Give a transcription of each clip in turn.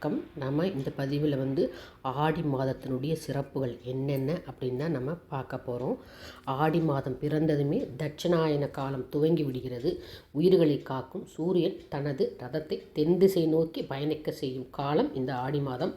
வணக்கம். நம்ம இந்த பதிவில் வந்து ஆடி மாதத்தினுடைய சிறப்புகள் என்னென்ன அப்படின்னு தான் நம்ம பார்க்க போகிறோம் ஆடி மாதம் பிறந்ததுமே தட்சிணாயன காலம் துவங்கி விடுகிறது. உயிர்களை காக்கும் சூரியன் தனது ரதத்தை தென் திசை நோக்கி பயணிக்க செய்யும் காலம் இந்த ஆடி மாதம்.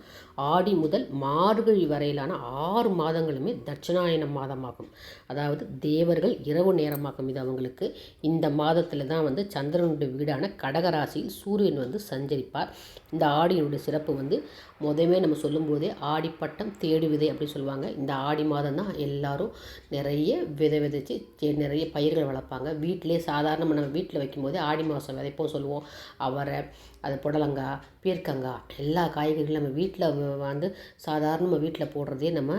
ஆடி முதல் மார்கழி வரையிலான ஆறு மாதங்களுமே தட்சிணாயன மாதமாகும். அதாவது தேவர்கள் இரவு நேரமாகும் இது அவங்களுக்கு. இந்த மாதத்தில் தான் வந்து சந்திரனுடைய வீடான கடகராசியில் சூரியன் வந்து சஞ்சரிப்பார். இந்த ஆடியினுடைய சிறப்பு வந்து முதவே நம்ம சொல்லும்போதே ஆடிப்பட்டம் தேடி விதை அப்படின்னு சொல்லுவாங்க. இந்த ஆடி மாதம் தான் எல்லோரும் நிறைய விதை விதைச்சி நிறைய பயிர்கள் வளர்ப்பாங்க. வீட்டிலே சாதாரணமாக நம்ம வீட்டில் வைக்கும்போது ஆடி மாதம் விதைப்போம் சொல்லுவோம். அவரை அது புடலங்காய் பீர்க்கங்காய் எல்லா காய்கறிகளும் நம்ம வீட்டில் வந்து சாதாரணமாக வீட்டில் போடுறதே நம்ம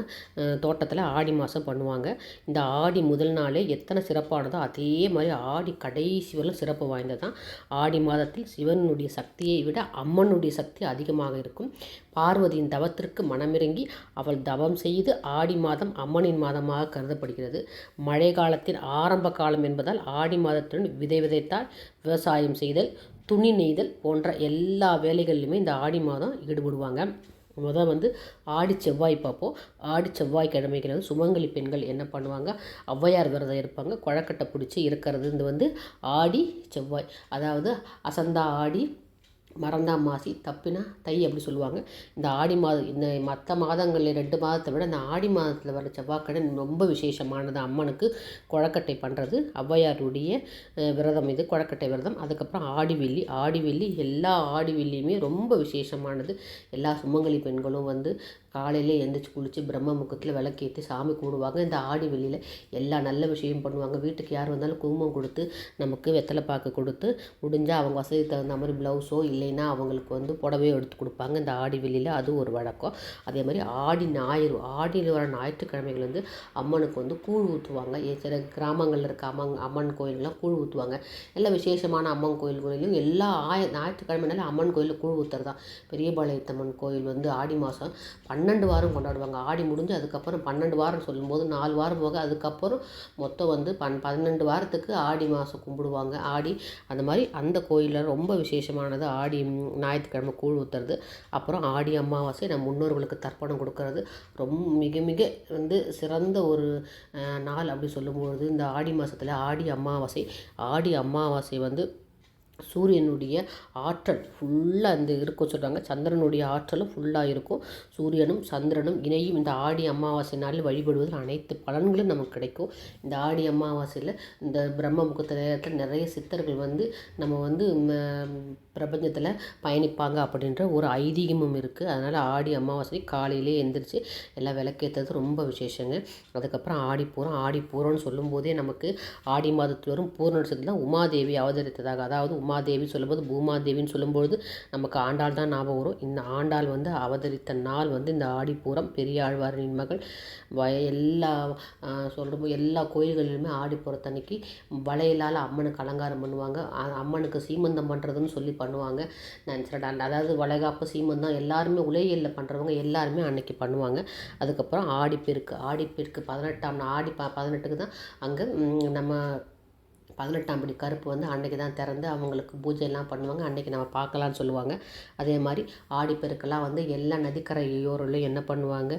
தோட்டத்தில் ஆடி மாதம் பண்ணுவாங்க. இந்த ஆடி முதல் நாளே எத்தனை சிறப்பானதோ அதே மாதிரி ஆடி கடைசி வரலும் சிறப்பு வாய்ந்தது தான் ஆடி மாதத்தில் சிவனுடைய சக்தியை விட அம்மனுடைய சக்தி அதிகமாக இருக்கும். பார்வதியின் தவத்திற்கு மனமிறங்கி அவள் தவம் செய்து ஆடி மாதம் அம்மனின் மாதமாக கருதப்படுகிறது. மழை காலத்தின் ஆரம்ப காலம் என்பதால் ஆடி மாதத்துடன் விதை விதைத்தால் விவசாயம் செய்தல் துணி நெய்தல் போன்ற எல்லா வேலைகள்லையுமே இந்த ஆடி மாதம் ஈடுபடுவாங்க. முதல் வந்து ஆடி செவ்வாய் பார்ப்போம். ஆடி செவ்வாய் கிழமைகள் வந்து சுமங்கலி பெண்கள் என்ன பண்ணுவாங்க? ஔவையார் விரதம் இருப்பாங்க. குழக்கட்டை பிடிச்சி இருக்கிறது இந்த வந்து ஆடி செவ்வாய். அதாவது அசந்தா ஆடி மறந்தா மாசி தப்பினா தை அப்படி சொல்லுவாங்க. இந்த ஆடி மாதம் இந்த மற்ற மாதங்களில் ரெண்டு மாதத்தை விட இந்த ஆடி மாதத்தில் வர செவ்வாய்க்கிழமை ரொம்ப விசேஷமானது. அம்மனுக்கு குழக்கட்டை பண்ணுறது ஔவையாருடைய விரதம் இது குழக்கட்டை விரதம். அதுக்கப்புறம் ஆடி வெள்ளி ஆடி வெள்ளி எல்லா ஆடி வெள்ளியுமே ரொம்ப விசேஷமானது. எல்லா சுமங்கலி பெண்களும் வந்து காலையில் எழுந்திரிச்சு குளித்து பிரம்ம முகத்தில் விளக்கேற்றி சாமி கும்பிடுவாங்க. இந்த ஆடி வெள்ளியில் எல்லா நல்ல விஷயம் பண்ணுவாங்க. வீட்டுக்கு யார் வந்தாலும் குங்குமம் கொடுத்து நமக்கு வெத்தலை பாக்கு கொடுத்து முடிஞ்சால் அவங்க வசதிக்கு தகுந்த மாதிரி ப்ளவுஸோ இல்லைன்னா அவங்களுக்கு வந்து புடவையோ எடுத்து கொடுப்பாங்க. இந்த ஆடி வெளியில் அது ஒரு வழக்கம். அதே மாதிரி ஆடி ஞாயிறு ஆடியில் வர ஞாயிற்றுக்கிழமைகள் வந்து அம்மனுக்கு வந்து கூழ் ஊற்றுவாங்க ஏ- சில கிராமங்களில் இருக்க அம்மன் அம்மன் கோயிலெலாம் கூழ் ஊற்றுவாங்க எல்லா விசேஷமான அம்மன் கோயில் கோயிலும் எல்லா ஆய ஞாயிற்றுக்கிழமைனால அம்மன் கோயிலில் கூழ் ஊற்றுறது தான் பெரியபாளையத்தம்மன் கோயில் வந்து ஆடி மாதம் பன்னெண்டு வாரம் கொண்டாடுவாங்க. ஆடி முடிஞ்சு அதுக்கப்புறம் பன்னெண்டு வாரம் சொல்லும்போது நாலு வாரம் போக அதுக்கப்புறம் மொத்தம் வந்து பன் பன்னெண்டு வாரத்துக்கு ஆடி மாதம் கும்பிடுவாங்க. ஆடி அந்த மாதிரி அந்த கோயிலில் ரொம்ப விசேஷமானது. ஆடி ஞாயிற்றுக்கிழமை கூழ் ஊற்றுறது அப்புறம் ஆடி அமாவாசை நம்ம முன்னோர்களுக்கு தர்ப்பணம் கொடுக்கறது. ரொம்ப மிக மிக வந்து சிறந்த ஒரு நாள் அப்படி சொல்லும்பொழுது இந்த ஆடி மாதத்தில் ஆடி அமாவாசை ஆடி அமாவாசை வந்து சூரியனுடைய ஆற்றல் ஃபுல்லாக அந்த இருக்கும் சொல்கிறாங்க சந்திரனுடைய ஆற்றலும் ஃபுல்லாக இருக்கும். சூரியனும் சந்திரனும் இணையும் இந்த ஆடி அமாவாசை நாளில் வழிபடுவதில் அனைத்து பலன்களும் நமக்கு கிடைக்கும். இந்த ஆடி அமாவாசையில் இந்த பிரம்ம முகூர்த்த நேரத்தில் நிறைய சித்தர்கள் வந்து நம்ம வந்து பிரபஞ்சத்தில் பயணிப்பாங்க அப்படின்ற ஒரு ஐதீகமும் இருக்குது அதனால் ஆடி அமாவாசை காலையிலே எந்திரிச்சு எல்லாம் விளக்கேற்றது ரொம்ப விசேஷங்க. அதுக்கப்புறம் ஆடிப்பூரம் ஆடிப்பூரம்னு சொல்லும்போதே நமக்கு ஆடி மாதத்தில் வரும் பூர்ண நட்சத்திரத்தில் தான் உமாதேவி அவதரித்ததாக அதாவது உமா பூமாதேவி சொல்லும்போது பூமாதேவின்னு சொல்லும்பொழுது நமக்கு ஆண்டாள் தான் ஞாபகம் வரும். இந்த ஆண்டாள் வந்து அவதரித்த நாள் வந்து இந்த ஆடிப்பூரம் பெரியாழ்வாரின் மகள். வய எல்லா சொல்லும்போது எல்லா கோயில்களிலுமே ஆடிப்பூரத்தன்னைக்கு வளையலால் அம்மனுக்கு அலங்காரம் பண்ணுவாங்க. அம்மனுக்கு சீமந்தம் பண்ணுறதுன்னு சொல்லி பண்ணுவாங்க. நான் அதாவது வளைகாப்பு சீமந்தம் எல்லாருமே உலகியலில் பண்ணுறவங்க எல்லாருமே அன்னைக்கு பண்ணுவாங்க. அதுக்கப்புறம் ஆடிப்பெருக்கு ஆடிப்பெருக்கு பதினெட்டாம் ஆடி ப பதினெட்டுக்கு தான் அங்கே நம்ம பதினெட்டாம் படி கருப்பு வந்து அன்னைக்கு தான் திறந்து அவங்களுக்கு பூஜையெல்லாம் பண்ணுவாங்க. அன்றைக்கி நம்ம பார்க்கலான்னு சொல்லுவாங்க. அதே மாதிரி ஆடிப்பெருக்கெல்லாம் வந்து எல்லா நதிக்கரையோரிலும் என்ன பண்ணுவாங்க?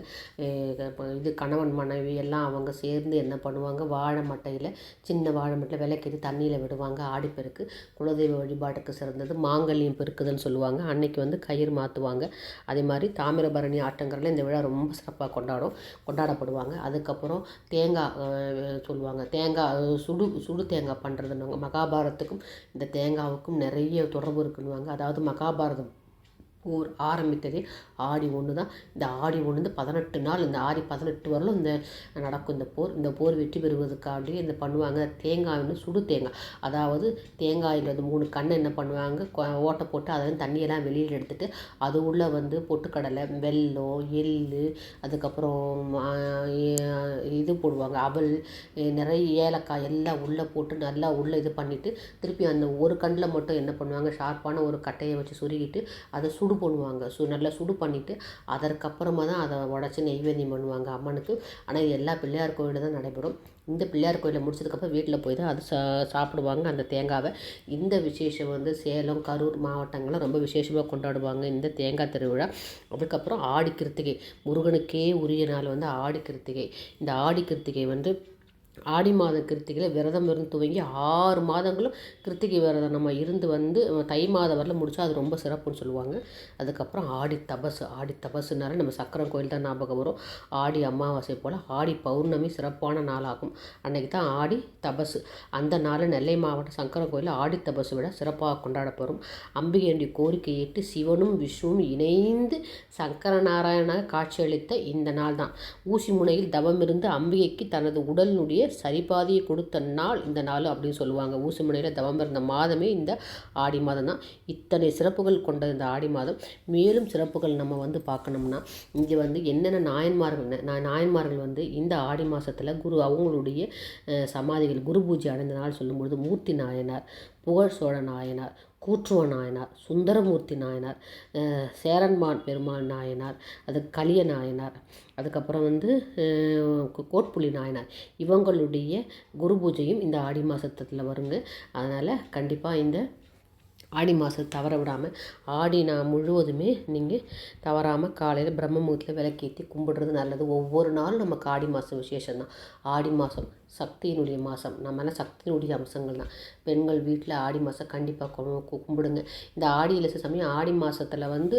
இது கணவன் மனைவி எல்லாம் அவங்க சேர்ந்து என்ன பண்ணுவாங்க? வாழை மட்டையில் சின்ன வாழை மட்டையில் விளக்கேற்றி தண்ணியில் விடுவாங்க. ஆடிப்பெருக்கு குலதெய்வ வழிபாட்டுக்கு சிறந்தது. மாங்கல்யம் பெருக்குதுன்னு சொல்லுவாங்க. அன்னைக்கு வந்து கயிறு மாற்றுவாங்க அதே மாதிரி தாமிரபரணி ஆட்டங்கரில் இந்த விழா ரொம்ப சிறப்பாக கொண்டாடும் கொண்டாடப்படுவாங்க. அதுக்கப்புறம் தேங்காய் சொல்லுவாங்க. தேங்காய் சுடு சுடு தேங்காய் பண்ணுறதுன்னு மகாபாரதத்துக்கும் இந்த தேங்காவுக்கும் நிறைய தொடர்பு இருக்குன்னுவாங்க. அதாவது மகாபாரதம் போர் ஆரம்பித்ததே. ஆடி ஒன்று தான் இந்த ஆடி ஒன்று வந்து பதினெட்டு நாள் இந்த ஆடி பதினெட்டு வரலும் இந்த நடக்கும் இந்த போர். இந்த போர் வெற்றி பெறுவதற்காண்டி இந்த பண்ணுவாங்க? தேங்காய் வந்து சுடு தேங்காய். அதாவது தேங்காயில் மூணு கண்ணை என்ன பண்ணுவாங்க? ஓட்டை போட்டு அதில் தண்ணியெல்லாம் வெளியில் எடுத்துட்டு அது உள்ளே வந்து பொட்டுக்கடலை வெல்லம் எள்ளு அதுக்கப்புறம் இது போடுவாங்க. அவல் நிறைய ஏலக்காய் எல்லாம் உள்ளே போட்டு நல்லா உள்ளே இது பண்ணிவிட்டு திருப்பி அந்த ஒரு கண்ணில் மட்டும் என்ன பண்ணுவாங்க? ஷார்ப்பான ஒரு கட்டையை வச்சு சொருகிட்டு அதை சுடு சுடு பண்ணுவாங்க சு நல்லா சுடு பண்ணிவிட்டு அதற்கப்புறமா தான் அதை உடச்சி நெய்வேதியம் பண்ணுவாங்க அம்மனுக்கு. ஆனால் இது எல்லா பிள்ளையார் கோவிலில் தான் நடைபெறும். இந்த பிள்ளையார் கோயிலில் முடிச்சதுக்கப்புறம் வீட்டில் போய் தான் அது சா சாப்பிடுவாங்க அந்த தேங்காவை. இந்த விசேஷம் வந்து சேலம் கரூர் மாவட்டங்கள்லாம் ரொம்ப விசேஷமாக கொண்டாடுவாங்க இந்த தேங்காய் திருவிழா. அதுக்கப்புறம் ஆடி கிருத்திகை. முருகனுக்கே உரிய நாள் வந்து ஆடி கிருத்திகை. இந்த ஆடி கிருத்திகை வந்து ஆடி மாத கிருத்திகையில் விரதம் இருந்து துவங்கி ஆறு மாதங்களும் கிருத்திகை விரதம் நம்ம இருந்து வந்து தை மாதம் வரல முடித்தா அது ரொம்ப சிறப்புன்னு சொல்லுவாங்க. அதுக்கப்புறம் ஆடி தபசு ஆடி தபசுனால நம்ம சக்கரம் கோயில் தான் ஞாபகம் வரும். ஆடி அமாவாசை போல் ஆடி பௌர்ணமி சிறப்பான நாளாகும். அன்னைக்கு தான் ஆடி தபசு. அந்த நாள் நெல்லை மாவட்டம் சக்கரம் கோயிலில் ஆடி தபசு விட சிறப்பாக கொண்டாடப்படும் அம்பிகையுடைய கோரிக்கை ஏற்று சிவனும் விஷ்ணுவும் இணைந்து சங்கர நாராயணாக காட்சியளித்த இந்த நாள் தான். ஊசி முனையில் தவம் இருந்து அம்பிகைக்கு தனது உடலினுடைய சரிபாதியை கொடுத்த நாள் இந்த நாள் அப்படின்னு சொல்லுவாங்க. ஊசுமனையில் தவம் இருந்த மாதமே இந்த ஆடி மாதம் தான். இத்தனை சிறப்புகள் கொண்ட இந்த ஆடி மாதம். மேலும் சிறப்புகள் நம்ம வந்து பார்க்கணும்னா இங்கே வந்து என்னென்ன நாயன்மார்கள் நா- நாயன்மார்கள் வந்து இந்த ஆடி மாதத்தில் குரு அவங்களுடைய சமாதிகள் குரு பூஜை அடைந்த நாள் சொல்லும்பொழுது மூர்த்தி நாயனார் புகழ் சோழ நாயனார் கூற்றுவ நாயனார் சுந்தரமூர்த்தி நாயனார் சேரன்மான் பெருமாள் நாயனார் அது கலிய நாயனார் அதுக்கப்புறம் வந்து கோட்புலி நாயனார். இவங்களுடைய குரு பூஜையும் இந்த ஆடி மாதத்துல வருங்க. அதனால் கண்டிப்பாக இந்த ஆடி மாதம் தவற விடாமல் ஆடி நான் முழுவதுமே நீங்கள் தவறாமல் காலையில் பிரம்ம முகூர்த்தத்தில் விளக்கேற்றி கும்பிடுறது நல்லது. ஒவ்வொரு நாளும் நமக்கு ஆடி மாதம் விசேஷம்தான். ஆடி மாதம் சக்தியினுடைய மாதம் நம்மளாம் சக்தியினுடைய அம்சங்கள் தான். பெண்கள் வீட்டில் ஆடி மாதம் கண்டிப்பாக கும்பிடுங்க. இந்த ஆடியில் சில சமயம் ஆடி மாதத்தில் வந்து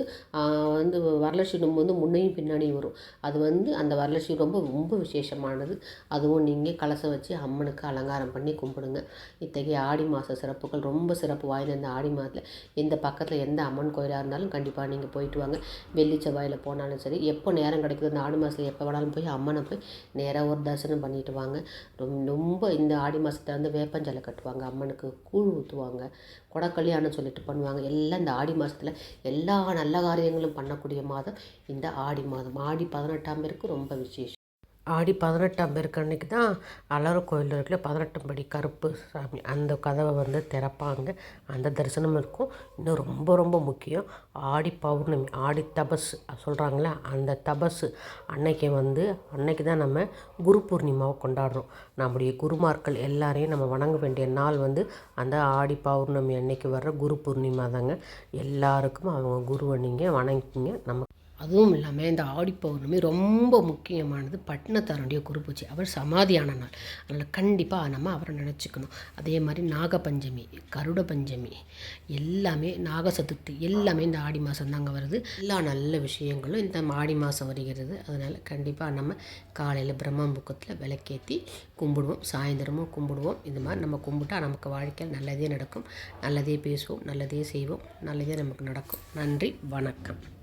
வந்து வரலட்சுமி நோம்பு வந்து முன்னையும் பின்னாடியும் வரும். அது வந்து அந்த வரலட்சுமி ரொம்ப ரொம்ப விசேஷமானது. அதுவும் நீங்கள் கலசம் வச்சு அம்மனுக்கு அலங்காரம் பண்ணி கும்பிடுங்க. இத்தகைய ஆடி மாத சிறப்புகள் ரொம்ப சிறப்பு வாய்ந்த இந்த ஆடி மாதத்தில் எந்த பக்கத்தில் எந்த அம்மன் கோயிலாக இருந்தாலும் கண்டிப்பாக நீங்கள் போயிட்டு வாங்க. வெள்ளி செவ்வாயில் போனாலும் சரி எப்போ நேரம் கிடைக்குதோ அந்த ஆடி மாதத்தில் எப்போ வேணாலும் போய் அம்மனை போய் நேராக ஒரு தரிசனம் பண்ணிட்டு வாங்க. ரொம்ப இந்த ஆடி மாதத்துல வந்து வேப்பஞ்சலை கட்டுவாங்க அம்மனுக்கு கூழ் ஊற்றுவாங்க கொடை கல்யாணம் சொல்லிட்டு பண்ணுவாங்க. எல்லாம் இந்த ஆடி மாதத்தில் எல்லா நல்ல காரியங்களும் பண்ணக்கூடிய மாதம் இந்த ஆடி மாதம். ஆடி பதினெட்டாம் பேருக்கு ரொம்ப விசேஷம். ஆடி பதினெட்டாம் பேருக்கு அன்றைக்கி தான் அலறு கோயில் இருக்குல்ல பதினெட்டும் படி கருப்பு சாமி. அந்த கதவை வந்து திறப்பாங்க. அந்த தரிசனம் இருக்கும். இன்னும் ரொம்ப ரொம்ப முக்கியம். ஆடி பௌர்ணமி ஆடி தபஸ் சொல்கிறாங்களே அந்த தபஸு அன்னைக்கு வந்து அன்னைக்கு தான் நம்ம குரு பூர்ணிமாவை கொண்டாடுறோம். நம்முடைய குருமார்கள் எல்லாரையும் நம்ம வணங்க வேண்டிய நாள் வந்து அந்த ஆடி பௌர்ணமி அன்னைக்கு வர்ற குரு பூர்ணிமா தாங்க. எல்லாருக்கும் அவங்க குருவை நீங்கள் வணங்கிக்கிங்க. நம்ம அதுவும் இல்லாமல் இந்த ஆடி பௌர்ணமி ரொம்ப முக்கியமானது பட்டினத்தாருடைய குருபூஜை. அவர் சமாதியான நாள். அதனால் கண்டிப்பாக நம்ம அவரை நினச்சிக்கணும். அதே மாதிரி நாகபஞ்சமி கருட பஞ்சமி எல்லாமே நாக சதுர்த்தி எல்லாமே இந்த ஆடி மாதம் தாங்க வருது. எல்லா நல்ல விஷயங்களும் இந்த ஆடி மாதம் வருகிறது. அதனால் கண்டிப்பாக நம்ம காலையில் பிரம்ம முகத்தில் விளக்கேற்றி கும்பிடுவோம். சாயந்தரமும் கும்பிடுவோம். இது மாதிரி நம்ம கும்பிட்டா நமக்கு வாழ்க்கையில் நல்லதே நடக்கும். நல்லதே பேசுவோம். நல்லதே செய்வோம். நல்லதே நமக்கு நடக்கும். நன்றி. வணக்கம்.